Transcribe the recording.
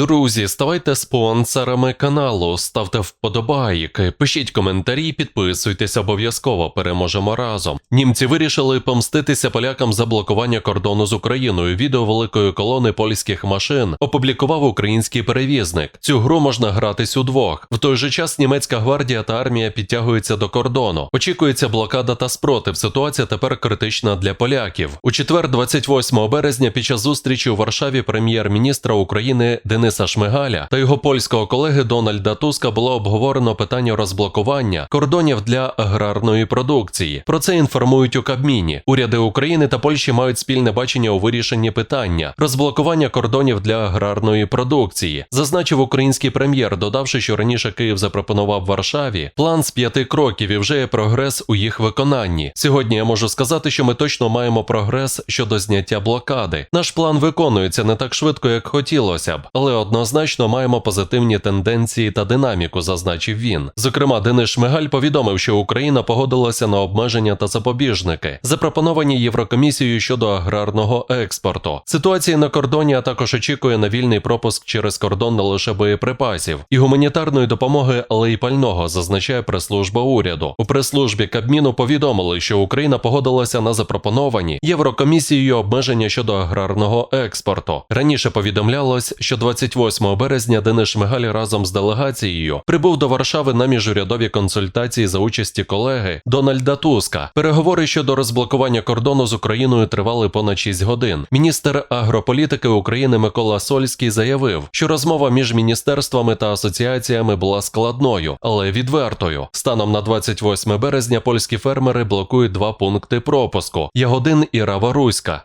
Друзі, ставайте спонсорами каналу, ставте вподобайки, пишіть коментарі, підписуйтесь обов'язково. Переможемо разом. Німці вирішили помститися полякам за блокування кордону з Україною. Відео великої колони польських машин опублікував український перевізник. Цю гру можна гратись удвох. В той же час німецька гвардія та армія підтягуються до кордону. Очікується блокада та спротив. Ситуація тепер критична для поляків. У четвер, 28 березня, під час зустрічі у Варшаві прем'єр-міністра України Дениса Шмигаля та його польського колеги Дональда Туска було обговорено питання розблокування кордонів для аграрної продукції. Про це інформують у Кабміні. Уряди України та Польщі мають спільне бачення у вирішенні питання розблокування кордонів для аграрної продукції, зазначив український прем'єр, додавши, що раніше Київ запропонував Варшаві план з п'яти кроків і вже є прогрес у їх виконанні. Сьогодні я можу сказати, що ми точно маємо прогрес щодо зняття блокади. Наш план виконується не так швидко, як хотілося б, але однозначно маємо позитивні тенденції та динаміку, зазначив він. Зокрема, Денис Шмигаль повідомив, що Україна погодилася на обмеження та запобіжники, запропоновані Єврокомісією щодо аграрного експорту. Ситуація на кордоні а також очікує на вільний пропуск через кордон не лише боєприпасів і гуманітарної допомоги, але й пального, зазначає прес-служба уряду. У прес-службі Кабміну повідомили, що Україна погодилася на запропоновані Єврокомісією обмеження щодо аграрного експорту. Раніше повідомлялось, що 28 березня Денис Шмигаль разом з делегацією прибув до Варшави на міжурядові консультації за участі колеги Дональда Туска. Переговори щодо розблокування кордону з Україною тривали понад 6 годин. Міністр агрополітики України Микола Сольський заявив, що розмова між міністерствами та асоціаціями була складною, але відвертою. Станом на 28 березня польські фермери блокують два пункти пропуску: Ягодин і Рава Руська.